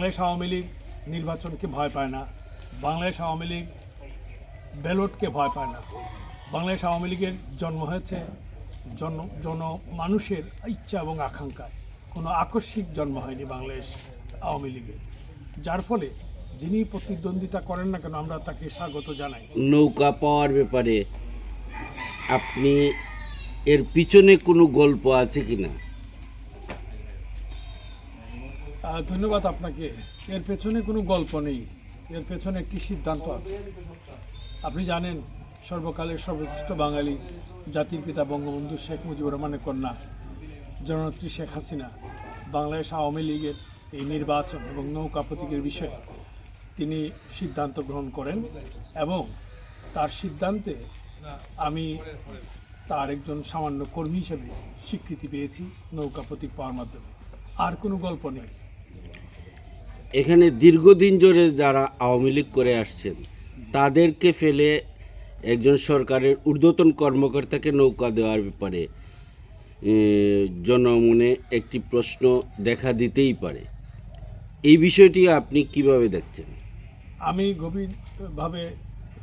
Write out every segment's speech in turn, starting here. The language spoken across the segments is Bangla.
বাংলাদেশ আওয়ামী লীগ নির্বাচনকে ভয় পায় না। বাংলাদেশ আওয়ামী লীগ ব্যালটকে ভয় পায় না। বাংলাদেশ আওয়ামী লীগের জন্ম হয়েছে জন জন মানুষের ইচ্ছা এবং আকাঙ্ক্ষায়। কোনো আকস্মিক জন্ম হয়নি বাংলাদেশ আওয়ামী লীগের। যার ফলে যিনি প্রতিদ্বন্দ্বিতা করেন না কেন, আমরা তাকে স্বাগত জানাই। নৌকা পাওয়ার ব্যাপারে আপনি এর পিছনে কোনো গল্প আছে কি না ধন্যবাদ আপনাকে। এর পেছনে কোনো গল্প নেই। এর পেছনে একটি সিদ্ধান্ত আছে। আপনি জানেন, সর্বকালের সর্বশ্রেষ্ঠ বাঙালি জাতির পিতা বঙ্গবন্ধু শেখ মুজিবুর রহমানের কন্যা, জননেত্রী শেখ হাসিনা। বাংলাদেশ আওয়ামী লীগের এই নির্বাচন এবং নৌকা প্রতীকের বিষয়ে তিনি সিদ্ধান্ত গ্রহণ করেন এবং তার সিদ্ধান্তে আমি তার একজন সামান্য কর্মী হিসেবে স্বীকৃতি পেয়েছি নৌকা প্রতীক পাওয়ার মাধ্যমে। আর কোনো গল্প নেই। এখানে দীর্ঘদিন জোরে যারা আওয়ামী লীগ করে আসছেন, তাদেরকে ফেলে একজন সরকারের ঊর্ধ্বতন কর্মকর্তাকে নৌকা দেওয়ার ব্যাপারে জনমনে একটি প্রশ্ন দেখা দিতেই পারে। এই বিষয়টি আপনি কীভাবে দেখছেন? আমি গভীরভাবে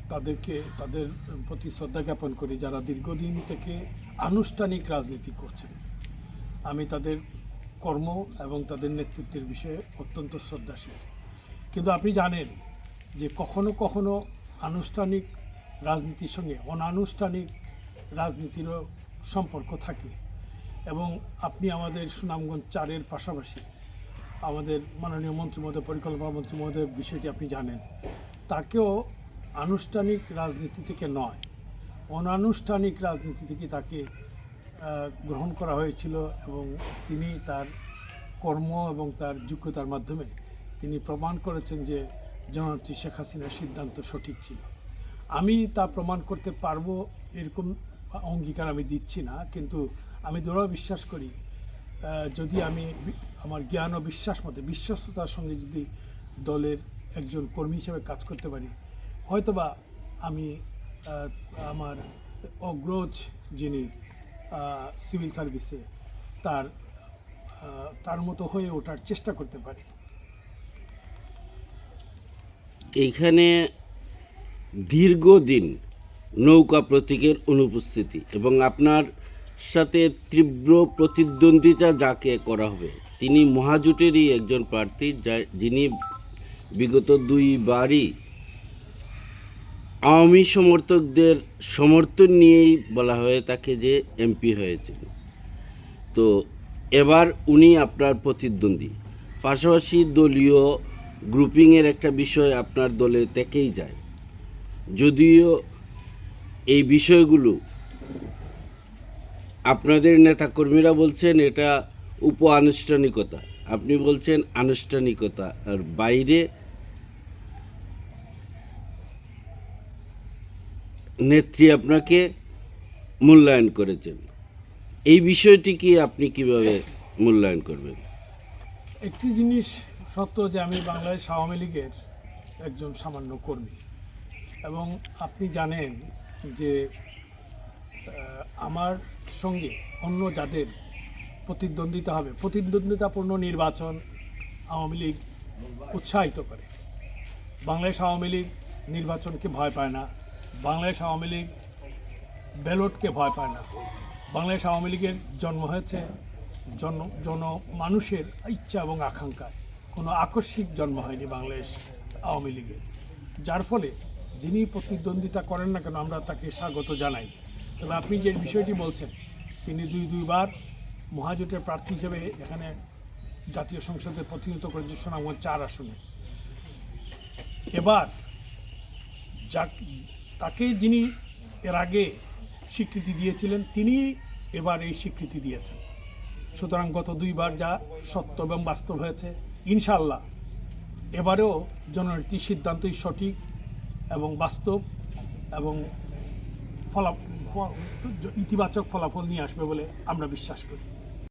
তাদেরকে, তাদের প্রতি শ্রদ্ধা জ্ঞাপন করি যারা দীর্ঘদিন থেকে আনুষ্ঠানিক রাজনীতি করছেন। আমি তাদের কর্ম এবং তাদের নেতৃত্বের বিষয়ে অত্যন্ত শ্রদ্ধাশীল। কিন্তু আপনি জানেন যে কখনো কখনো আনুষ্ঠানিক রাজনীতির সঙ্গে অনানুষ্ঠানিক রাজনীতিরও সম্পর্ক থাকে এবং আপনি আমাদের সুনামগঞ্জ চারের পাশাপাশি আমাদের মাননীয় মন্ত্রী মহোদয়, পরিকল্পনা মন্ত্রী মহোদয়ের বিষয়টি আপনি জানেন। তাকেও আনুষ্ঠানিক রাজনীতি থেকে নয়, অনানুষ্ঠানিক রাজনীতি থেকে তাকে গ্রহণ করা হয়েছিল এবং তিনি তার কর্ম এবং তার যোগ্যতার মাধ্যমে তিনি প্রমাণ করেছেন যে জননেত্রী শেখ হাসিনার সিদ্ধান্ত সঠিক ছিল। আমি তা প্রমাণ করতে পারব এরকম অঙ্গীকার আমি দিচ্ছি না, কিন্তু আমি দৃঢ় বিশ্বাস করি যদি আমি আমার জ্ঞান ও বিশ্বাস মতে বিশ্বস্ততার সঙ্গে যদি দলের একজন কর্মী হিসেবে কাজ করতে পারি, হয়তোবা আমি আমার অগ্রজ যিনি সিভিল সার্ভিসে তার তার মতো হয়ে ওঠার চেষ্টা করতে পারি। এইখানে দীর্ঘদিন নৌকা প্রতীকের অনুপস্থিতি এবং আপনার সাথে তীব্র প্রতিদ্বন্দ্বিতা যাকে করা হবে, তিনি মহাজোটেরই একজন প্রার্থী যা, যিনি বিগত দুইবারই আওয়ামী সমর্থকদের সমর্থন নিয়েই বলা হয়ে থাকে যে এমপি হয়েছেন। তো এবার উনি আপনার প্রতিদ্বন্দ্বী। পাশাপাশি দলীয় গ্রুপিংয়ের একটা বিষয় আপনার দলে থেকেই যায়। যদিও এই বিষয়গুলো আপনাদের নেতাকর্মীরা বলছেন এটা উপ আনুষ্ঠানিকতা আপনি বলছেন আনুষ্ঠানিকতা আর বাইরে নেত্রী আপনাকে মূল্যায়ন করেছেন। এই বিষয়টি কি আপনি কীভাবে মূল্যায়ন করবেন? একটি জিনিস সত্য যে আমি বাংলাদেশ আওয়ামী লীগের একজন সামান্য কর্মী। এবং আপনি জানেন যে আমার সঙ্গে অন্য যাদের প্রতিদ্বন্দ্বিতা হবে, প্রতিদ্বন্দ্বিতাপূর্ণ নির্বাচন আওয়ামী লীগ উৎসাহিত করে। বাংলাদেশ আওয়ামী লীগ নির্বাচনকে ভয় পায় না। বাংলাদেশ আওয়ামী লীগ ব্যালটকে ভয় পায় না। বাংলাদেশ আওয়ামী লীগের জন্ম হয়েছে জন জন মানুষের ইচ্ছা এবং আকাঙ্ক্ষায়। কোনো আকস্মিক জন্ম হয়নি বাংলাদেশ আওয়ামী লীগের। যার ফলে যিনি প্রতিদ্বন্দ্বিতা করেন না কেন আমরা তাকে স্বাগত জানাই। তবে আপনি যে বিষয়টি বলছেন, তিনি দুই, দুইবার মহাজোটের প্রার্থী হিসেবে এখানে জাতীয় সংসদে প্রতিনিধিত্ব করেছে সুনামগঞ্জ চার আসনে। এবার যা তাকে যিনি এর আগে স্বীকৃতি দিয়েছিলেন তিনি এবার এই স্বীকৃতি দিয়েছেন। সুতরাং গত দুইবার যা সত্য এবং বাস্তব হয়েছে ইনশাল্লাহ এবারেও জননেত্রীর সিদ্ধান্তই সঠিক এবং বাস্তব এবং ফলা ইতিবাচক ফলাফল নিয়ে আসবে বলে আমরা বিশ্বাস করি।